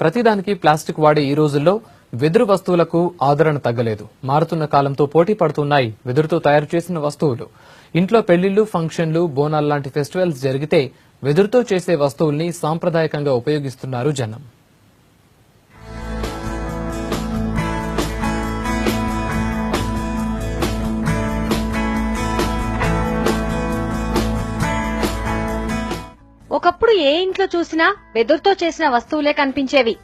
ప్రతిదానికి ప్లాస్టిక్ వాడే ఈ రోజుల్లో వెదురు వస్తువులకు ఆదరణ తగ్గలేదు. మారుతున్న కాలంతో పోటీ పడుతున్నాయి వెదురుతో తయారు చేసిన వస్తువులు. ఇంట్లో పెళ్ళిళ్ళు ఫంక్షన్లు బోనాలు లాంటి ఫెస్టివల్స్ జరిగితే వెదురుతో చేసే వస్తువుల్ని సాంప్రదాయకంగా ఉపయోగిస్తున్నారు జనం. ఒకప్పుడు ఏ ఇంట్లో చూసినా వెదురుతో చేసిన వస్తువులే కనిపించేవి.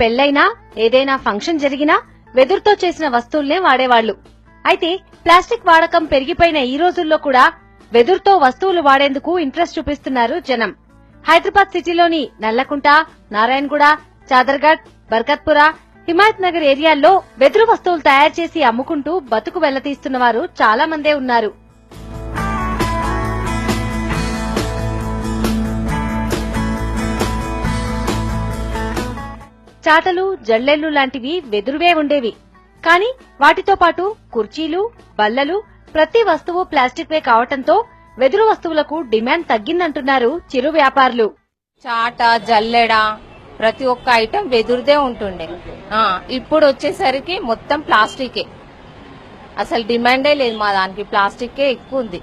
పెళ్ళైనా ఏదైనా ఫంక్షన్ జరిగినా వెదురుతో చేసిన వస్తువులనే వాడేవాళ్ళు అయితే ప్లాస్టిక్ వాడకం పెరిగిపోయిన ఈ రోజుల్లో కూడా వెదురుతో వస్తువులు వాడేందుకు ఇంట్రెస్ట్ చూపిస్తున్నారు జనం. హైదరాబాద్ సిటీలోని నల్లకుంట నారాయణగూడ చాదర్ఘట్ బర్కత్పుర హిమాయత్ నగర్ ఏరియాల్లో వెదురు వస్తువులు తయారు చేసి అమ్ముకుంటూ బతుకు వెళ్ళతీస్తున్న వారు చాలా మందే ఉన్నారు. చాటలు జల్లెళ్ళు లాంటివి వెదురువే ఉండేవి. కానీ వాటితో పాటు కుర్చీలు బల్లలు ప్రతి వస్తువు ప్లాస్టిక్ వే కావటంతో వెదురు వస్తువులకు డిమాండ్ తగ్గిందంటున్నారు చిరు వ్యాపారులు. చాట జల్లెడ ప్రతి ఒక్క ఐటెం వెదురుదే ఉంటుండే. ఇప్పుడు వచ్చేసరికి మొత్తం ప్లాస్టికే. అసలు డిమాండే లేదు మా దానికి ప్లాస్టికే ఎక్కువ ఉంది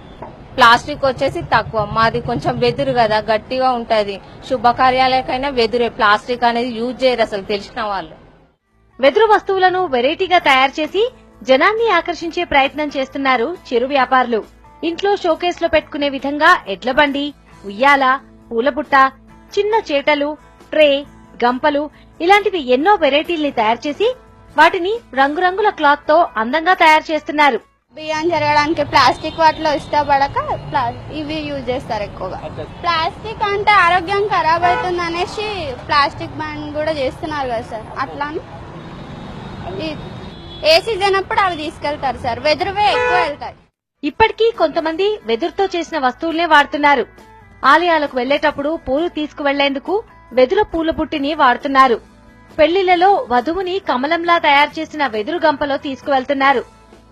ప్లాస్టిక్ వచ్చేసి తక్కువ. మాది కొంచెం వెదురు కదా గట్టిగా ఉంటది. శుభకార్యాలకైనా వెదురే. ప్లాస్టిక్ అనేది యూజ్ చేయరు అసలు తెలిసిన వాళ్ళు. వెదురు వస్తువులను వెరైటీగా తయారు చేసి జనాన్ని ఆకర్షించే ప్రయత్నం చేస్తున్నారు చిరు వ్యాపారులు. ఇంట్లో షోకేస్లో పెట్టుకునే విధంగా ఎడ్ల బండి ఉయ్యాల పూలబుట్ట చిన్న చేటలు ట్రే గంపలు ఇలాంటివి ఎన్నో వెరైటీల్ని తయారు చేసి వాటిని రంగురంగుల క్లాత్తో అందంగా తయారు చేస్తున్నారు. బియ్యం జరగడానికి ప్లాస్టిక్ వాటిలో ఇష్టపడక ఇవి యూజ్ చేస్తారు ఎక్కువగా. ప్లాస్టిక్ అంటే ఆరోగ్యం ఖరాబ్ అవుతుంది అనేసి ప్లాస్టిక్ బ్యాన్ కూడా చేస్తున్నారు కదా సార్. అట్లా ఏ సీజన్ అప్పుడు అవి తీసుకెళ్తారు సార్. వెదురువే ఎక్కువ వెళ్తాయి. ఇప్పటికీ కొంతమంది వెదురుతో చేసిన వస్తువులనే వాడుతున్నారు. ఆలయాలకు వెళ్ళేటప్పుడు పూలు తీసుకువెళ్ళేందుకు వెదురు పూల బుట్టిని వాడుతున్నారు. పెళ్ళిళ్ళలో వధువుని కమలంలా తయారు చేసిన వెదురు గంపలో తీసుకువెళ్తున్నారు.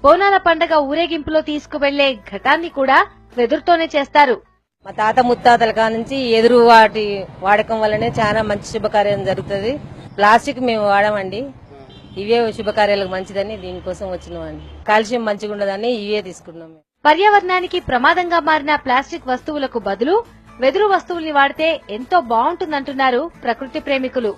బోనాల పండగ ఊరేగింపులో తీసుకువెళ్ళే ఘటాన్ని కూడా వెదురుతోనే చేస్తారు. మా తాత ముత్తాతల నుంచి ఎదురు వాటి వాడకం వల్లనే చాలా మంచి శుభకార్యం జరుగుతుంది. ప్లాస్టిక్ మేము వాడమండి. ఇవే శుభకార్యాలకు మంచిదని దీనికోసం వచ్చినామండి కాల్షియం మంచిగా ఉండదని ఇవే తీసుకున్నాం పర్యావరణానికి ప్రమాదంగా మారిన ప్లాస్టిక్ వస్తువులకు బదులు వెదురు వస్తువుల్ని వాడితే ఎంతో బాగుంటుందంటున్నారు ప్రకృతి ప్రేమికులు.